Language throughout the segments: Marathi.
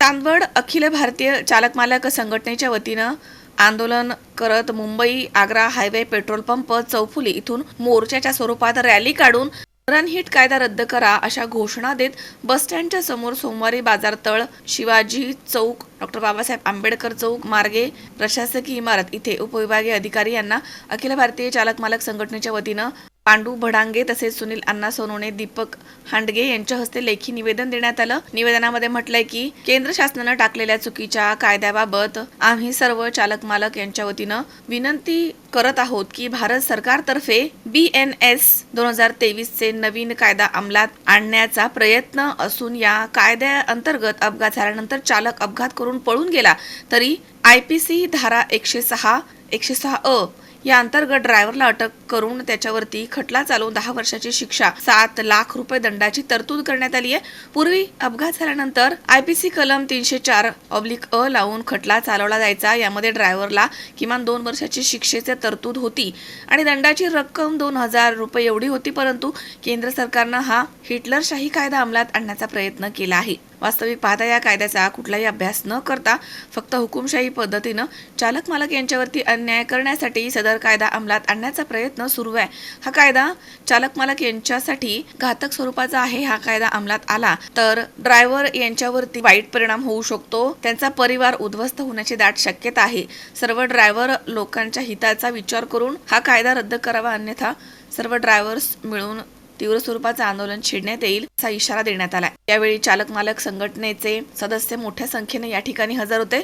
तांदवड अखिल भारतीय चालक मालक संघटनेच्या वतीनं आंदोलन करत Mumbai Agra highway petrol pump चौफुली इथून मोर्चाच्या स्वरूपात रॅली काढून रनहिट कायदा रद्द करा अशा घोषणा देत बसस्टँडच्या समोर सोमवारी बाजारतळ शिवाजी चौक डॉक्टर बाबासाहेब आंबेडकर चौक मार्गे प्रशासकीय इमारत इथे उपविभागीय अधिकारी यांना अखिल भारतीय चालक मालक संघटनेच्या वतीनं पांडू भडांगे तसेच सुनील अण्णा सोनवणे दीपक हांडगे यांच्या हस्ते लेखी निवेदन देण्यात आलं. निवेदनामध्ये म्हटलंय की केंद्र शासनानं टाकलेल्या चुकीच्या कायद्याबाबत आम्ही सर्व चालक मालक यांच्या वतीनं विनंती करत आहोत की भारत सरकारतर्फे बी एन एस दोन हजार तेवीस चे नवीन कायदा अंमलात आणण्याचा प्रयत्न असून या कायद्याअंतर्गत अपघात झाल्यानंतर चालक अपघात करून पळून गेला. तरी आय पी सी धारा एकशे सहा एकशे सहा अ या अंतर्गत ड्रायव्हरला अटक करून त्याच्यावरती खटला चालवून दहा वर्षाची शिक्षा सात लाख रुपये दंडाची तरतूद करण्यात आली आहे. पूर्वी अपघात झाल्यानंतर आयपीसी कलम तीनशे चार ऑब्लिक अ लावून खटला चालवला जायचा. यामध्ये ड्रायव्हरला किमान दोन वर्षाची शिक्षेची तरतूद होती आणि दंडाची रक्कम दोन हजार रुपये एवढी होती परंतु केंद्र सरकारनं हा हिटलरशाही कायदा अंमलात आणण्याचा प्रयत्न केला आहे. वास्तविक पाहता या कायद्याचा कुठलाही अभ्यास न करता फक्त हुकुमशाही पद्धतीनं चालक मालक यांच्यावरती अन्याय करण्यासाठी सदर कायदा अंमलात आणण्याचा प्रयत्न सुरू आहे. हा कायदा चालक मालक यांच्यासाठी घातक स्वरूपाचा आहे. हा कायदा अंमलात आला तर ड्रायव्हर यांच्यावरती वाईट परिणाम होऊ शकतो. त्यांचा परिवार उद्ध्वस्त होण्याची दाट शक्यता आहे. सर्व ड्रायव्हर लोकांच्या हिताचा विचार करून हा कायदा रद्द करावा. अन्यथा सर्व ड्रायव्हर्स मिळून तीव्र स्वरूपाचं आंदोलन छेडण्यात येईल असा इशारा देण्यात आला यावेळी चालक मालक संघटनेचे सदस्य मोठ्या संख्येने या ठिकाणी हजर होते.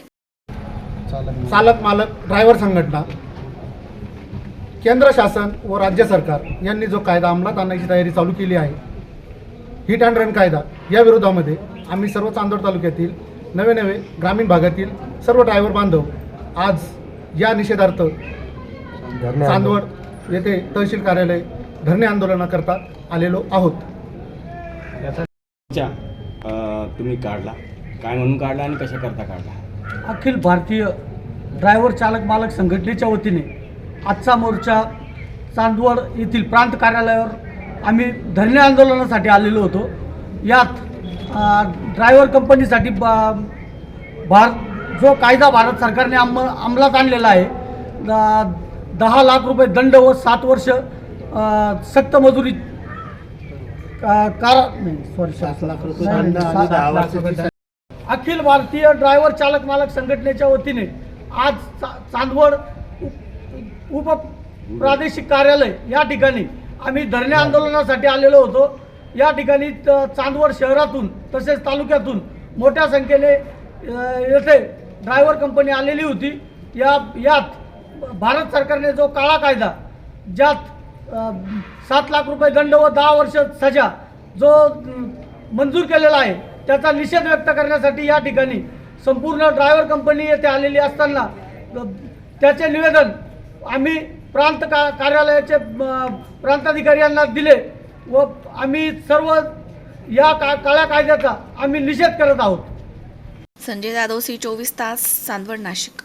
चालक मालक ड्रायव्हर संघटना केंद्र शासन व राज्य सरकार यांनी जो कायदा अंमलात आणण्याची तयारी चालू केली आहे हिट अँड रन कायदा या विरोधामध्ये आम्ही सर्व चांदोड तालुक्यातील नवे नवे ग्रामीण भागातील सर्व ड्रायव्हर बांधव आज या निषेधार्थ चांदवड येथे तहसील कार्यालय धरणे आंदोलनाकरता आलेलो आहोत. अ, तुम्ही काढला. काय म्हणून काढला आणि कशा करता काढला? अखिल भारतीय ड्रायव्हर चालक मालक संघटनेच्या वतीने आजचा मोर्चा चांदवड येथील प्रांत कार्यालयावर आम्ही धरणे आंदोलनासाठी आलेलो होतो. यात ड्रायव्हर कंपनीसाठी बा- भारत जो कायदा भारत सरकारने अंम अंमलात आणलेला आहे दहा लाख रुपये दंड व सात वर्ष सक्त मजुरी अखिल भारतीय ड्रायव्हर चालक मालक संघटनेच्या वतीने आज चांदवड उप- प्रादेशिक कार्यालय या ठिकाणी आम्ही धरणे आंदोलनासाठी आलेलो होतो. या ठिकाणी त- चांदवड शहरातून तसेच तालुक्यातून मोठ्या संख्येने येथे ड्रायव्हर कंपनी आलेली होती. या यात भारत सरकारने जो काळा कायदा ज्यात सात लाख रुपये दंड व दहा वर्ष सजा जो मंजूर केलेला आहे त्याचा निषेध व्यक्त करण्यासाठी या ठिकाणी संपूर्ण ड्रायव्हर कंपनी येथे आलेली असताना त्याचे निवेदन आम्ही प्रांत का कार्यालयाचे प्रांताधिकारी यांना दिले व आम्ही सर्व या का काळ्या कायद्याचा आम्ही निषेध करत आहोत. संजय जाधव सी चोवीस तास चांदवड नाशिक.